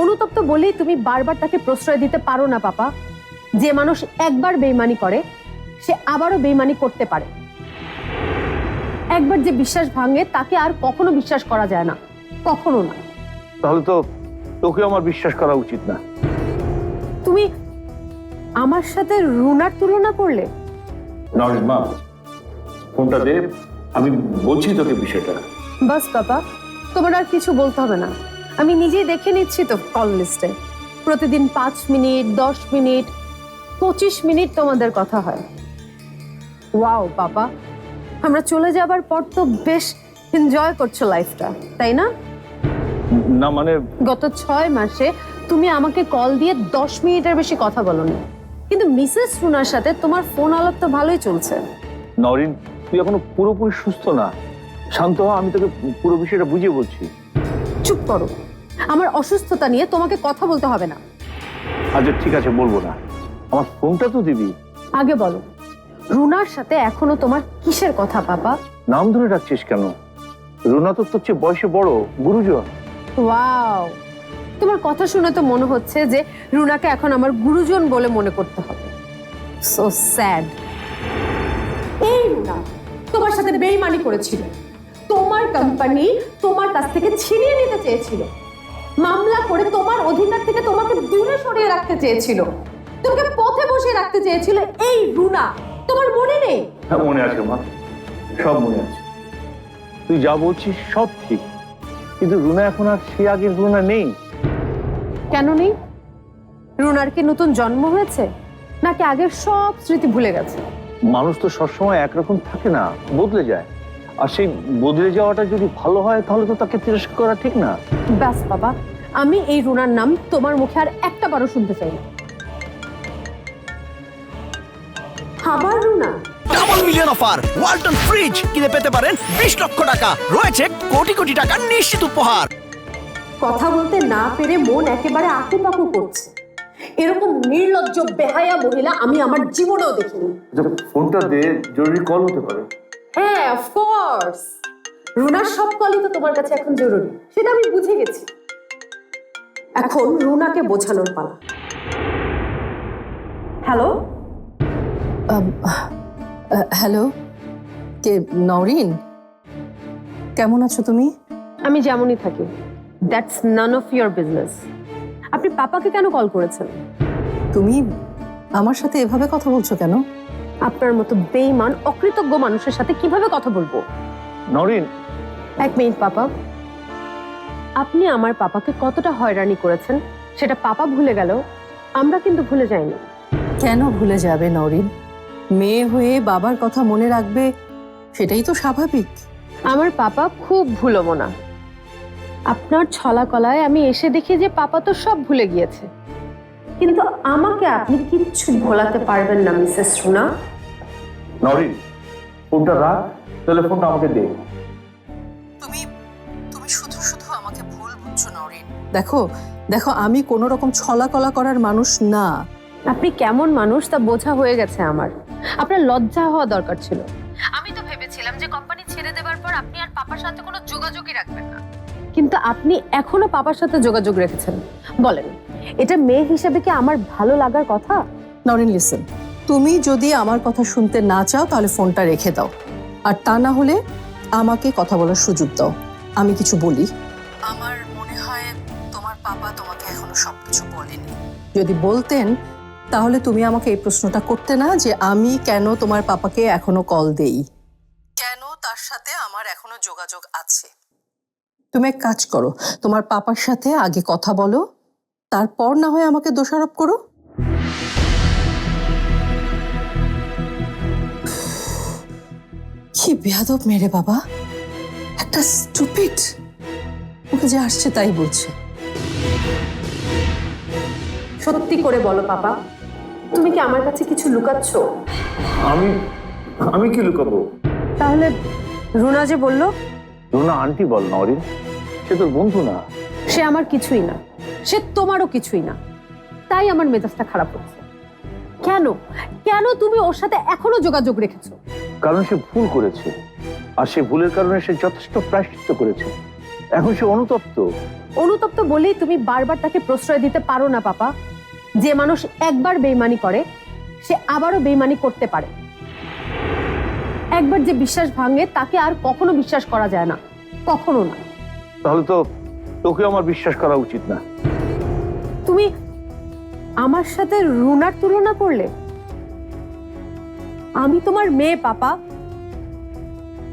অনুতপ্ত বলেই তুমি বারবার তাকে প্রশ্রয় দিতে পারো না পাপা। যে মানুষ একবার বেইমানি করে সে আবারও বেইমানি করতে পারে। একবার যে বিশ্বাস ভাঙে তাকে আর কখনো বিশ্বাস করা যায় না। কখনো না। তাহলে তো তোকে আমার বিশ্বাস করা উচিত না। তুমি আমার সাথে রুনার তুলনা করলে? নরেন মা ফোনটা দে। আমি বলছি তোকে বিষয়টা। বাস বাবা তোমার আর কিছু বলতে হবে না। আমি নিজেই দেখে নিচ্ছি তো কল লিস্টে প্রতিদিন পাঁচ মিনিট দশ মিনিট পঁচিশ মিনিট তোমাদের কথা হয়। ওয়াও বাবা। আমরা চলে যাবার পর তো বেশ এনজয় করছ লাইফটা তাই না? না মানে গত ছয় মাসে তুমি আমাকে কল দিয়ে দশ মিনিটের বেশি কথা বলোনি। কিন্তু মিসেস রুনার সাথে তোমার ফোন আলাপ তো ভালোই চলছে। নরিন তুই এখনও পুরোপুরি সুস্থ না। শান্ত হ আমি তোকে পুরো বিষয়টা বুঝিয়ে বলছি। চুপ করো। আমার অসুস্থতা নিয়ে তোমাকে কথা বলতে হবে না। আচ্ছা ঠিক আছে বলব না। আমার ফোনটা তো দিবি। আগে বলো রুনার সাথে এখনও তোমার কিসের কথা বাবা নাম ধরে রাখছিস কেন? রুনা তো তোর চেয়ে বয়সে বড় গুরুজন। ওয়াও। তোমার কথা শুনে তো মনে হচ্ছে যে রুনাকে এখন আমার গুরুজন বলে মনে করতে হবে। সো স্যাড এই রুনা তোমার সাথে বেইমানি করেছিল। কোম্পানি তোমার কাছ থেকে ছিনিয়ে নিতে চেয়েছিল। মামলা করে তোমার অধিকার থেকে তোমাকে দূরে সরিয়ে রাখতে চেয়েছিল। তোমাকে পথে বসিয়ে রাখতে চেয়েছিল এই রুনা। তোমার মনে নেই? হ্যাঁ মনে আছে মা। সব মনে আছে। তুই যা বলছিস সব ঠিক। কিন্তু রুনা এখন আর সে আগের রুনা নেই। কেন নেই? রুনার কি নতুন জন্ম হয়েছে? নাকি আগের সব স্মৃতি ভুলে গেছে? মানুষ তো সবসময় একরকম থাকে না বদলে যায়। আর সেই বদলে যাওয়াটা যদি ভালো হয় তাহলে তো তাকে তিরস্কার করা ঠিক না। ব্যাস বাবা আমি এই রুনার নাম তোমার মুখে আর একটা বারও শুনতে চাই না। আবার Runa. Double million offer Walton fridge কিনে পেতে পারেন বিশ লক্ষ টাকা। রয়েছে কোটি কোটি টাকার নিশ্চিত উপহার। কথা বলতে না পেরে মন একেবারে আকুপাকু করছে। এরকম নির্লজ্জ বেহায়া মহিলা আমি আমার জীবনেও দেখিনি। ফোনটা দে জরুরি কল হতে পারে। হ্যাঁ অফকোর্স রুনার সব কলই তো তোমার কাছে এখন জরুরি। সেটা আমি বুঝে গেছি। এখন রুনাকে বোঝানোর পালা। হ্যালো হ্যালো কে নরিন? কেমন আছো তুমি? আমি যেমনই থাকি। That's none of your business আপনি পাপাকে কেন কল করেছেন? তুমি আমার সাথে এভাবে কথা বলছো কেন? আপনার মতো বেইমান অকৃতজ্ঞ মানুষের সাথে কীভাবে কথা বলব? নরিন। এক মিনিট পাপা। আপনি আমার পাপাকে কতটা হয়রানি করেছেন সেটা পাপা ভুলে গেল আমরা কিন্তু ভুলে যাইনি। কেন ভুলে যাবে নরিন? মেয়ে হয়ে বাবার কথা মনে রাখবে সেটাই তো স্বাভাবিক। আমার পাপা খুব ভুলবো না আপনার ছলা কলায় আমি এসে দেখি যে পাপা তো সব ভুলে গিয়েছে। কিন্তু আমাকে আপনি কিচ্ছু ভোলাতে পারবেন না মিসেস রুনা। নরিন ফোনটা রাখ তাহলে ফোনটা আমাকে দে। তুমি তুমি শুধু শুধু আমাকে ভুল বুঝছ নরিন। দেখো দেখো আমি কোনো রকম ছলাকলা করার মানুষ না। আপনি কেমন মানুষ তা বোঝা হয়ে গেছে আমার। আপনার লজ্জা হওয়া দরকার ছিল। আমি তো ভেবেছিলাম যে কোম্পানি ছেড়ে দেওয়ার পর আপনি আর পাপার সাথে কোনো যোগাযোগই রাখবেন না। কিন্তু আপনি এখনও পাপার সাথে যোগাযোগ রেখেছেন। বলেন এটা মেয়ে হিসেবে কি আমার ভালো লাগার কথা? নরিন লিসেন তুমি যদি আমার কথা শুনতে না চাও তাহলে ফোনটা রেখে দাও। আর তা না হলে আমাকে কথা বলার সুযোগ দাও। আমি কিছু বলি। আমার মনে হয় তোমার পাপা তোমাকে এখনও সবকিছু বলেনি। যদি বলতেন তাহলে তুমি আমাকে এই প্রশ্নটা করতে না যে আমি কেন তোমার পাপাকে এখনও কল দেই। কেন তার সাথে আমার এখনও যোগাযোগ আছে? তুমি এক কাজ করো তোমার পাপার সাথে আগে কথা বলো তারপর না হয় আমাকে দোষারোপ করো। কি বেয়াদব মেরে বাবা। একটা স্টুপিড ওকে যে আসছে তাই বলছে। সত্যি করে বলো পাপা তুমি কি আমার কাছে কিছু লুকাচ্ছ? আমি আমি কি লুকাবো? তাহলে রুনা যে বলল রুনা আন্টি বল নরিন সে তোর বন্ধু না। সে আমার কিছুই না। সে তোমারও কিছুই না। তাই আমার মেজাজটা খারাপ হচ্ছে। কেন? কেন তুমি ওর সাথে এখনও যোগাযোগ রেখেছো? কারণ সে ভুল করেছে। আর সে ভুলের কারণে সে যথেষ্ট প্রায়শ্চিত্ত করেছে। এখন সে অনুতপ্ত। অনুতপ্ত বলেই তুমি বারবার তাকে প্রশ্রয় দিতে পারো না পাপা। যে মানুষ একবার বেইমানি করে সে আবারও বেইমানি করতে পারে। একবার যে বিশ্বাস ভাঙে তাকে আর কখনো বিশ্বাস করা যায় না। কখনো না। তাহলে তো তোকে আমার বিশ্বাস করা উচিত না। তুমি আমার সাথে রুনার তুলনা করলে? আমি তোমার মেয়ে পাপা।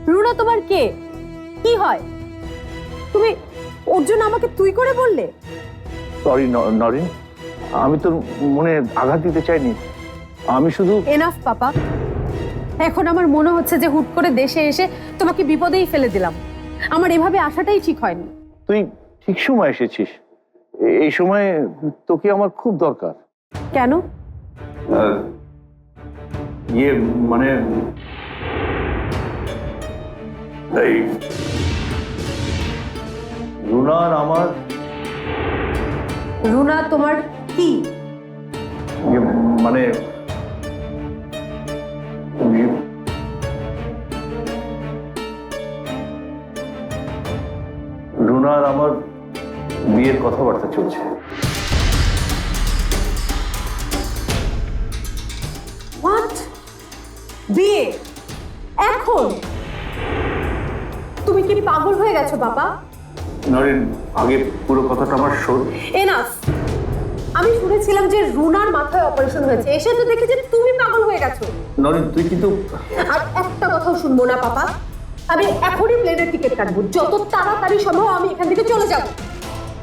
রুনা তোমার কে? কি হয়? তুমি ওর জন্য আমাকে তুই করে বললে? সরি নরিন আমি তোর মনে আঘাত দিতে চাইনি। আমি শুধু এনাফ পাপা। এখন আমার মনে হচ্ছে যে হুট করে দেশে এসে তোমাকে বিপদেই ফেলে দিলাম। আমার এভাবে আসাটাই ঠিক হয়নি। তুই ঠিক সময় এসেছিস। এই সময় তোকে আমার খুব দরকার। কেন? ইয়ে মানে এই রুনার আমার রুনা তোমার কি? ইয়ে মানে বিয়ের কথাবার্তা চলছে। হোয়াট বিয়ে? এখন? তুমি কি পাগল হয়ে গেছো বাবা? নরেন আগে পুরো কথাটা আমার শোন। এনাফ আমি শুনেছিলাম যে রুনার মাথায় অপারেশন হয়েছে। এসে তো দেখেছি তুমি পাগল হয়ে গেছো। নরেন তুই কিন্তু আর একটা কথাও শুনব না পাপা। আমি এখনই প্লেনের টিকিট কাটবো। যত তাড়াতাড়ি সম্ভব আমি এখান থেকে চলে যাব।